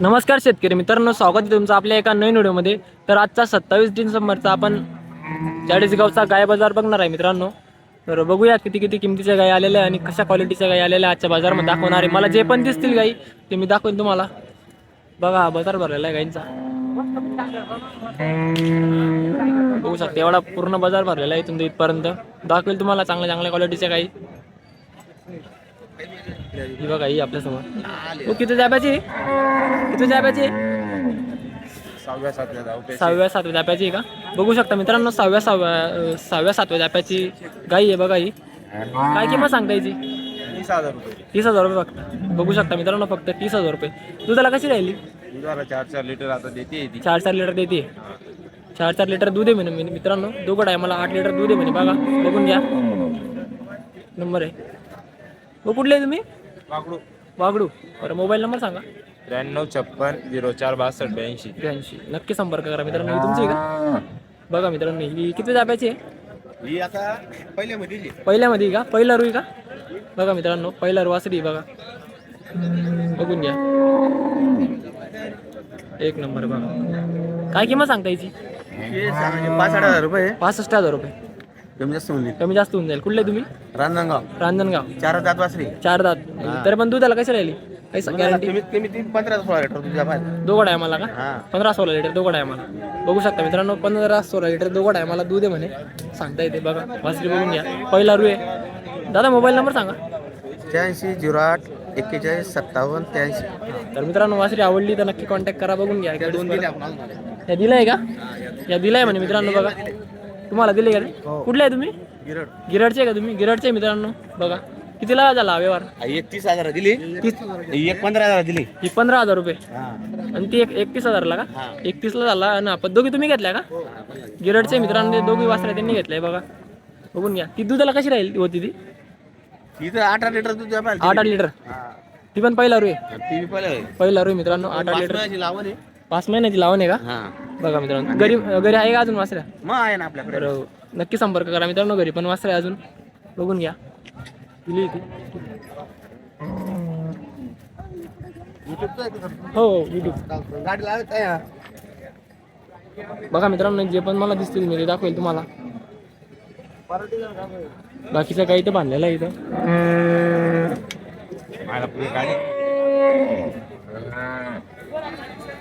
नमस्कार शेतकरी मित्रांनो स्वागत आहे तुमचं आपल्या एका नवीन व्हिडिओमध्ये. तर आजचा सत्तावीस डिसेंबरचा आपण चाळीसगावचा गाय बाजार बघणार आहे मित्रांनो. तर बघूया किती किती किमतीच्या गाय आलेल्या आणि कशा क्वालिटीच्या गाय आलेल्या आजच्या बाजारमध्ये दाखवणार आहे. मला जे पण दिसतील गाई ते मी दाखवेन तुम्हाला. बघा हा बाजार भरलेला आहे गाईंचा. बघू शकता एवढा पूर्ण बाजार भरलेला आहे इथून इथपर्यंत. दाखवेल तुम्हाला चांगल्या चांगल्या क्वालिटीच्या गाई. ही बघा ही आपल्यासमोर किती जाब्याची? किती जाब्याची? सहाव्या सातव्या सहाव्या सातव्या जाप्याची का? बघू शकता मित्रांनो सहाव्या सहाव्या सहाव्या सातव्या जाप्याची गाई आहे बघा ही. काय किंमत सांगता याची? तीस हजार रुपये. तीस हजार रुपये फक्त. बघू शकता मित्रांनो फक्त तीस हजार रुपये. दुधाला कशी राहिली? दुधाला चार चार लिटर आता देते चार चार लिटर देते. चार चार लिटर दूध आहे म्हणे मित्रांनो. दोघं आहे मला आठ लिटर दूध आहे म्हणे बघा. बघून घ्या. नंबर आहे. हो कुठले आहे तुम्ही? वाकडू वागडू बरं मोबाईल नंबर सांगा. त्र्याण्णव छप्पन झिरो चार बासष्ट ब्याऐंशी. ब्याऐंशी. नक्की संपर्क करा मित्रांनो. ही तुमची आहे का? बघा मित्रांनो ही किती जाप्याची आहे? ही आता पहिल्या मध्ये पहिल्यामध्ये का? पहिला रुई का? बघा मित्रांनो पहिला रू वासरी बघा. बघून घ्या. एक नंबर बघा. काय किंमत सांगता याची? पाच आठ हजार रुपये. पासष्ट हजार रुपये. कमी जास्त होऊन कमी जास्त होऊन जाईल. कुठले तुम्ही? रांजणगाव. रांजणगाव. चार दात वासरी. चार दात. तरी पण दुधाला कशी राहिली? काही गॅरंटी कमीत कमी तीन पंधरा सोळा लिटर तुझ्या बाहेर दोघड आहे मला का? हा. पंधरा सोळा लिटर दोघड आहे मला बघू शकता मित्रांनो पंधरा सोळा लिटर दोघड आहे. मला दूध आहे म्हणे. सांगता येते बघा. वासरी बघून घ्या. पहिला रू आहे. दादा मोबाईल नंबर सांगा. त्र्याऐंशी झिरो आठ एक्केचाळीस सत्तावन्न त्र्याऐंशी. तर मित्रांनो वासरी आवडली तर नक्की कॉन्टॅक्ट करा. बघून घ्या. दोन दिले आपण या दिलाय का? या दिलाय म्हणे मित्रांनो बघा. तुम्हाला दिले का ते? कुठले आहे तुम्ही? गिरड. गिरडचे आहे का तुम्ही? गिरडचे आहे मित्रांनो. बघा. कितीला झाला हा व्यवहार? एक तीस हजार दिली. एक पंधरा हजार दिली. ही पंधरा हजार रुपये. हा. आणि ती एक एकतीस हजारला का? हा. एकतीसला झाला. आणि आपण दोघी तुम्ही घेतल्या का? गिरडचे मित्रांनो ते दोघी वासरे त्यांनी घेतलंय बघा. बघून घ्या. ती दुधाला कशी राहील होती ती? तिथं आठ आठ लिटर बाहेर आठ आठ लिटर. ती पण पहिला रू आहे. टी व्ही पहिलं पहिला रू आहे मित्रांनो आठ आठ लिटर. आहे. पाच महिन्याची लावून आहे का? हा. बघा मित्रांनो घरी घरी आहे का अजून वासऱ्या? मग आहे ना आपल्याकडे. तर नक्की संपर्क करा मित्रांनो घरी पण वासरे अजून. बघून घ्या. दिली होती हो युट्यूब गाडी लावत आहे बघा मित्रांनो जे पण मला दिसतील मी ते दाखवेल तुम्हाला. बाकीचं काही तर बांधलेलं आहे इथं. मला पुढे गाडी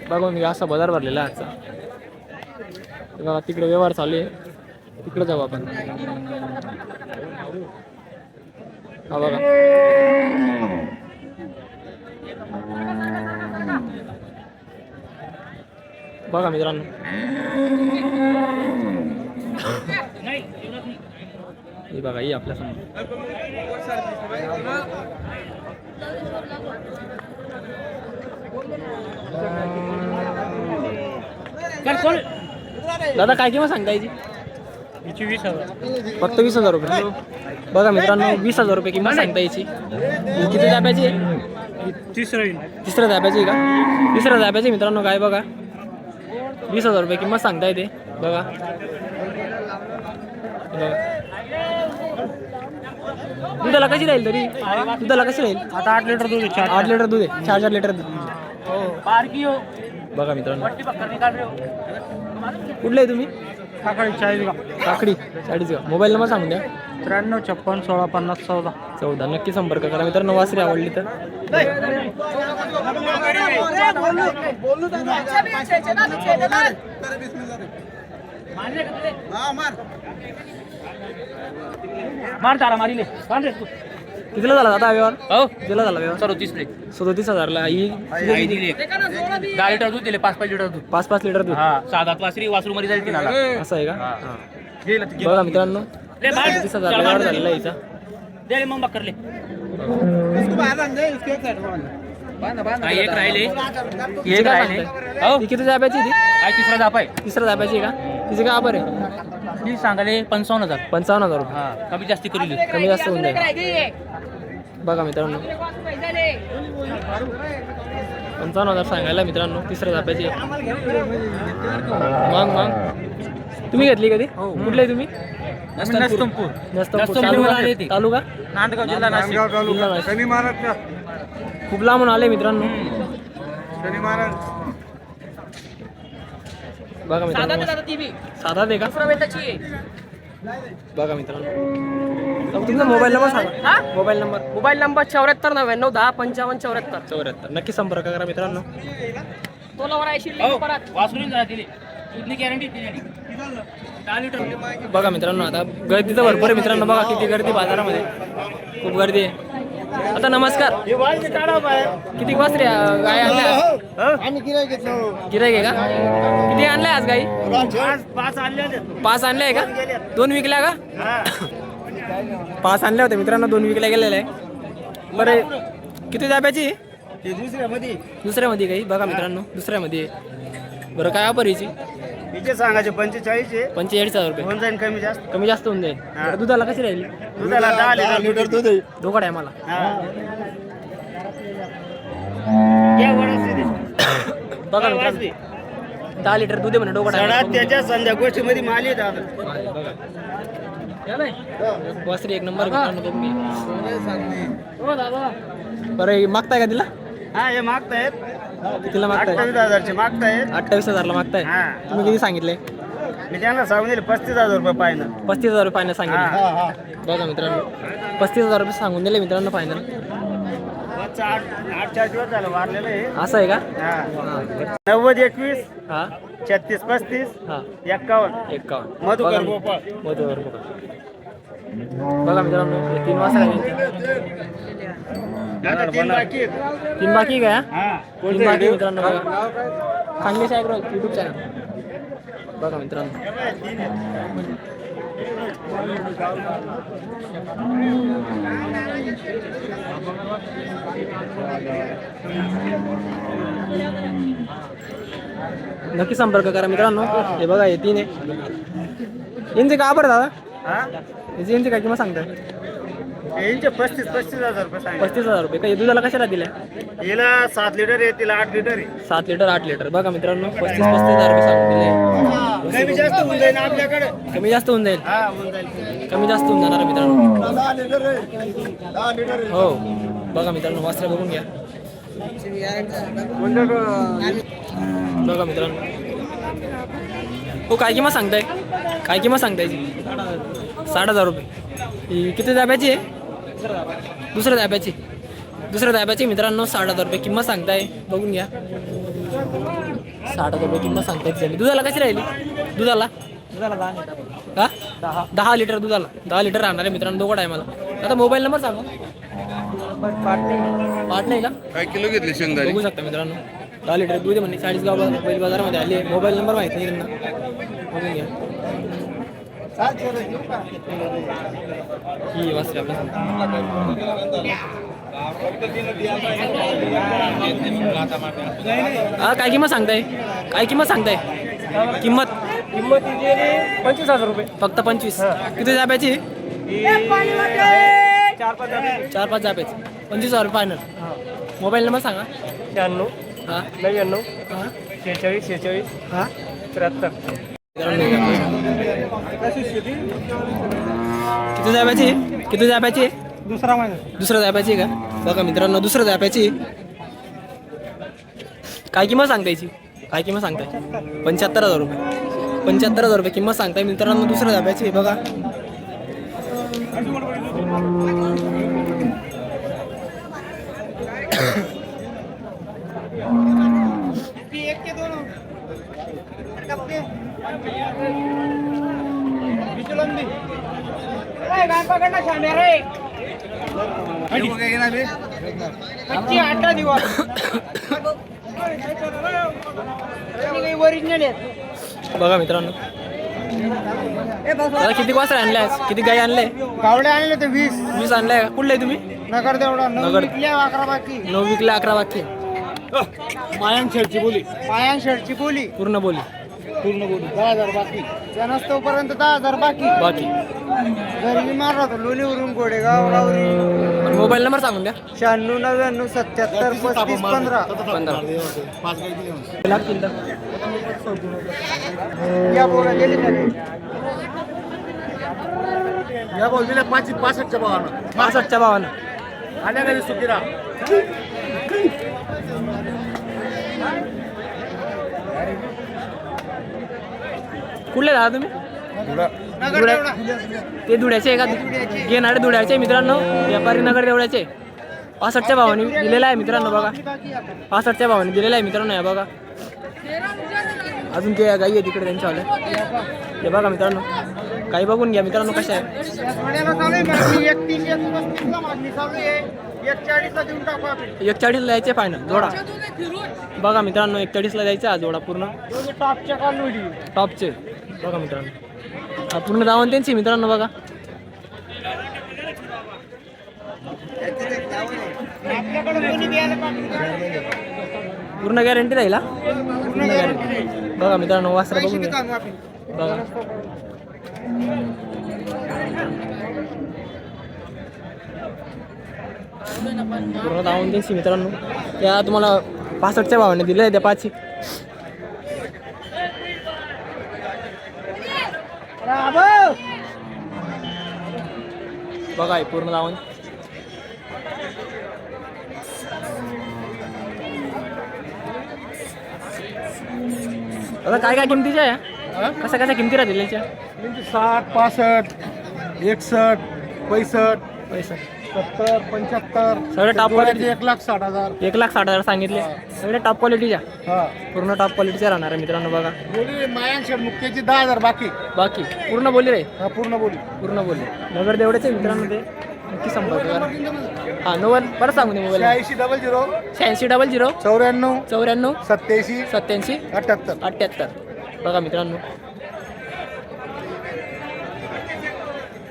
बघून घ्या असा बाजार भरलेला आहे आजचा. बघा तिकडे व्यवहार चालू आहे. तिकडे जाऊ आपण. हा बघा. बघा मित्रांनो. हे बघा ही आपल्यासमोर. दादा काय किंमत सांगता याची? फक्त वीस हजार रुपये. बघा मित्रांनो वीस हजार रुपये किंमत सांगता याची. किती दाब्याची आहे? तिसऱ्या दाब्याची का? तिसऱ्या दाब्याची मित्रांनो काय बघा. वीस हजार रुपये किंमत सांगता येते. बघा. दुधाला कशी राहील तरी? दुधाला कशी राहील? आता आठ लिटर दूध आहे, आठ लिटर दूध आहे. चार चार लिटर दूध बघा मित्रांनो. हो। कुठले आहे तुम्ही? काकडी चाळीस काकडी चाळीसगाव मोबाईल नंबर सांगून द्या. त्र्याण्णव छप्पन सोळा पन्नास चौदा. चौदा. नक्की संपर्क करा. मित्रांनो वासरी आवडली तर. मार तारा मारी ले कितीला झाला दादा व्यवहार? हो. कितीला झाला व्यवहार? सदोतीस सदोतीस हजारला. ही आई दिली? दहा लिटर दूध दिले पाच पाच लिटर दूध. पाच पाच लिटर दूध. हा साधात वासरी वासरू मध्ये जाईल तिनाला असं आहे का? हा. बघा मित्रांनो सदोतीस हजार व्यवहार झालेला आहे हिचा दे रे मग बक्कर ले हा, एक राहिले. एक राहिले? हो. ती किती जाब्याची ती? काय तिसरा दाप आहे. तिसऱ्या जाब्याची आहे का? तिचे काय बरं? आहे ती सांगाले पंचावन्न हजार. पंचावन्न हजार रुपये. हा कमी जास्ती करी कमी जास्त होऊन जाईल. बघा मित्रांनो. पंचावन्न हजार सांगायला मित्रांनो तिसऱ्या आहे. मग मग. तुम्ही घेतली कधी? कुठले आहे तुम्ही? नस्तंपूर नस्तंपूर नस्तंपूरहून तालुका आले ते. तालुका नांदगाव जिल्हा नाशिक. खूप लांबून आले मित्रांनो. बघा मित्रांनो साधा आहे का? बघा मित्रांनो. तुमचा मोबाईल नंबर सांगा. Mobile number. मोबाईल नंबर चौऱ्याहत्तर नव्याण्णव दहा पंचावन्न चौऱ्याहत्तर. चौऱ्याहत्तर. नक्की संपर्क करा मित्रांनो. तोलावर ऐंशी परत. वासरून जा तिने इथली गॅरंटी दहा लिटर बघा मित्रांनो आता गर्दी तर भरपूर आहे मित्रांनो. बघा किती गर्दी बाजारामध्ये. खूप गर्दी आहे. आता नमस्कार. किती वाजता गाय आणल्या? आम्ही गिराय घेतलो गिराय का? किती आणल्या आज गाई? पाच. आणले पाच आणल्या आहे का? दोन विकल्या का? पाच आणल्या होत्या मित्रांनो दोन विकल्या गेलेल्या आहे. बरं किती जाब्याची? ते दुसऱ्यामध्ये. दुसऱ्यामध्ये काही बघा मित्रांनो दुसऱ्यामध्ये बरं काय ऑफर याची? तिचे सांगायचे पंचेचाळीस आहे. पंचेचाळीस हजार रुपये. होऊन जाईल कमी जास्त. कमी जास्त होऊन जाईल. बरं, दुधाला कशी राहील? दुधाला दहा लिटर दूध आहे. धोका आहे मला. बघा मित्रांनो दहा लिटर दूध आहे म्हणे डोकं सडा टाकायला. त्याच्या संध्या गोष्टीमध्ये माल येत आता. वासरी एक नंबर मित्रांनो घ्या. बरं हे मागताय का तिला? हा हे मागतायत. कितीला मागताय? अठ्ठावीस हजारचे मागतायत. अठ्ठावीस हजारला मागताय? हा. तुम्ही किती सांगितले? मी त्यांना सांगून दिले पस्तीस हजार रुपये पाहिजे पस्तीस हजार रुपये फायनल सांगितले. बघा मित्रांनो पस्तीस हजार रुपये सांगून दिले मित्रांनो फायनल आठ आठ चार दिवस झालं आहे. असं आहे का? हा. नव्वद एकवीस हा. छत्तीस पस्तीस हा. एक्कावन्न एकावन्न. मधुकर. मी- मधुकर गोपाळ. बघा मित्रांनो हे तीन वाजता. आता तीन बाकी आहेत. तीन बाकी काय हा तीन बाकी मित्रांनो बघा. खानदेश ॲग्रो युट्यूब चॅनल बघा मित्रांनो. नक्की संपर्क करा मित्रांनो. हे बघा हे तीन आहे. यांचे का बरं दादा? हा? याची यांची काय किंमत सांगताय? यांचे पस्तीस पस्तीस हजार रुपये सांगितले. पस्तीस हजार रुपये. काही दुधाला कशाला दिल्या? हिला सात लिटर आहे तिला आठ लिटर आहे. सात लिटर आठ लिटर बघा मित्रांनो पस्तीस पस्तीस हजार रुपये सांगून दिले कमी जास्त होऊन जाईल आपल्याकडे. कमी जास्त होऊन जाईल. हा होऊन जाईल. कमी जास्त होऊन जाणार आहे मित्रांनो. हो. बघा मित्रांनो वस्त्र बघून घ्या. बघा मित्रांनो. हो काय किंमत सांगताय? काय किंमत सांगताय याची? साठ हजार रुपये. ही किती दाब्याची आहे? दुसऱ्या दाब्याची. दुसऱ्या दाब्याची मित्रांनो साठ हजार रुपये किंमत सांगताय. बघून घ्या. साठ हजार रुपये किंमत सांगताय तिच्याने. दुधाला कशी राहिली? दुधाला? दुधाला दहा हा? दहा. दहा लिटर दुधाला. दहा लिटर राहणार आहे मित्रांनो दोघं टायमाला आता मोबाईल नंबर सांगा. पाठ नाही का? काय किलो घेतली शेंगदाणे? बघू शकता मित्रांनो. दहा लिटर दूध आहे म्हणे. चाळीस गाव बैल बाजारामध्ये आली आहे. मोबाईल नंबर माहिती नाही त्यांना. ही वासरे आपल्या काय किंमत सांगताय? काय किंमत सांगताय? किंमत? किंमत पंचवीस हजार रुपये फक्त पंचवीस. किती जाब्याची? चार पाच चार पाच जाब्याची. पंचवीस हजार फायनल मोबाईल नंबर सांगा. शहाण्णव हा. नव्याण्णव हा. शेहेचाळीस शेहेचाळीस हा. त्र्याहत्तर. किती जाब्याची किती जाब्याची दुसरा महिना. जाब्याची आहे का? बघा मित्रांनो दुसऱ्या जाब्याची काय किंमत सांगता याची काय किंमत सांगताय? पंच्याहत्तर हजार रुपये. पंच्याहत्तर हजार रुपये किंमत सांगताय मित्रांनो आहे. बघा बघा मित्रांनो. दादा किती वासरे आणले आज? किती गाई आणले? कावडे आणले ते वीस. वीस आणले का? कुठले तुम्ही? नगर तेवढा नगर. अकरा बाकी. नऊ विकले अकरा वाक्य मायान शेडची बोली. पायान शेडची बोली. पूर्ण बोली. पूर्ण बोली. दहा हजार बाकी. त्या तोपर्यंत दहा हजार बाकी. बाकी. घरी मार राहतो लोणीवरून गोडेगाव रावरी. मोबाईल नंबर सांगून द्या. शहाण्णव नव्याण्णव सत्याहत्तर पस्तीस पंधरा. पंधरा. या बोला गेली या बोल दिल्या पाच पासष्टच्या भावानं. पासष्टच्या भावानं. आल्या घरी सुकिरा कुठले राहा तुम्ही? धुळ्या- ते धुळ्याचे आहे का? घेणारे धुळ्याचे मित्रांनो. व्यापारी नगर देवळ्याचे पासष्टच्या भावाने दिलेला आहे मित्रांनो बघा. पासष्टच्या भावाने दिलेला आहे मित्रांनो या बघा. अजून ते गाई आहे तिकडे त्यांच्यावाले हे बघा मित्रांनो. गाई बघून घ्या मित्रांनो कशा आहे एक चाळीसला यायचे फायनल जोडा. बघा मित्रांनो एक चाळीसला जायचं हा जोडा पूर्ण. टॉपचे. बघा मित्रांनो. पूर्ण धावन त्यांची मित्रांनो बघा. पूर्ण गॅरंटी राहील पूर्ण गॅरंटी बघा मित्रांनो वासरा बघून बघा. पूर्ण धावून त्यांची मित्रांनो. त्या तुम्हाला पासष्टच्या भावाने दिल्या आहे त्या पाचशे बघा पूर्ण लावून. काय काय किमतीच्या आहे? कशा कशा किमती राहतील याच्या? साठ पासष्ट एकसष्ट पैसष्ट. पैसा सत्तर पंच्याहत्तर सगळे टॉप क्वालिटी एक लाख साठ हजार. एक लाख साठ हजार सांगितले. सगळे टॉप क्वालिटीच्या हा. पूर्ण टॉप क्वालिटीच्या राहणार आहे मित्रांनो बघा. बोली मुक्त्याची दहा हजार बाकी. बाकी. पूर्ण बोली रे. हा पूर्ण बोली. पूर्ण बोली. नगर देवढेच आहे मित्रांनो ते. नक्की संपर्क करा. हा नव्वद. परत सांगू दे मोबाईल शहाऐंशी डबल झिरो. शहाऐंशी डबल झिरो. चौऱ्याण्णव. चौऱ्याण्णव. सत्याऐंशी सत्याऐंशी अठ्ठ्याहत्तर अठ्ठ्याहत्तर बघा मित्रांनो.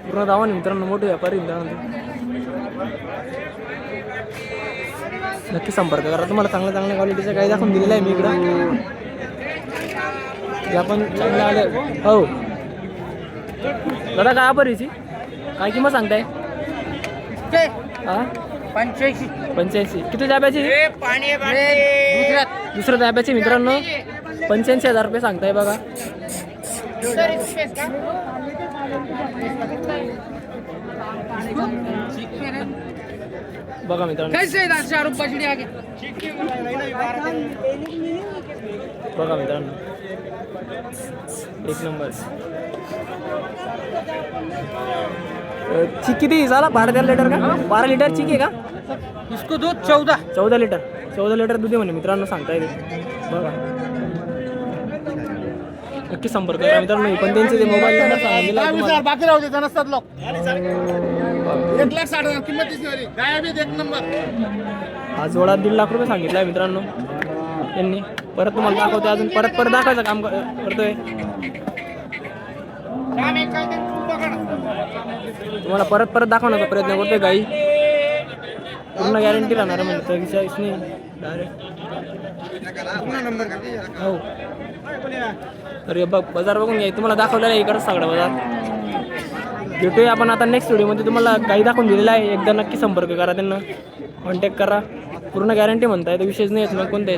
पूर्ण दावा मित्रांनो. मोठे व्यापारी मित्रांनो नक्की संपर्क करा. तुम्हाला चांगल्या चांगल्या क्वालिटीच्या काही दाखवून दिलेलं आहे मी इकडं. जे आपण चांगले आले हो. दादा काय परिची काय किंमत सांगताय? हा? पंच्याऐंशी. पंच्याऐंशी. किती जाब्याची? दुसऱ्यात दुसऱ्या दाब्याचे मित्रांनो. पंच्याऐंशी हजार रुपये सांगताय बघा. बघा मित्रांनो. कैसे शाहरुख बछड़ी आगे। बघा मित्रांनो. एक नंबर. चिक किती झाला? बारा तेरा लिटर का? बारा लिटर चिक आहे का? इसको दूध चौदह चौदा लिटर चौदा लिटर दूध आहे म्हणे मित्रांनो सांगता येते बघा. नक्की संपर्क करा. मित्रांनो पण त्यांचे ते मोबाईल नंबर वीस तुम्हाला. बाकी राहू दे नसतात लोक एक लाख साठ हजार किंमत तिची वाली. गाय बी एक नंबर हा जोडा दीड लाख रुपये सांगितला आहे मित्रांनो. त्यांनी परत तुम्हाला दाखवते अजून. परत परत दाखवायचं काम कर- करतोय. तुम्हाला परत परत दाखवण्याचा प्रयत्न करतोय गाई. पूर्ण गॅरंटी राहणार आहे म्हणजे विषयच नाही. डायरेक्ट हो. अरे बघ बाजार बघून घ्या. तुम्हाला दाखवलेला आहे इकडं सगळा बाजार. भेटूया आपण आता नेक्स्ट व्हिडिओमध्ये तुम्हाला काही दाखवून दिलेला आहे. एकदा नक्की संपर्क करा त्यांना. कॉन्टॅक्ट करा. पूर्ण गॅरंटी म्हणताय तर विषयच नाही येत मग कोणत्या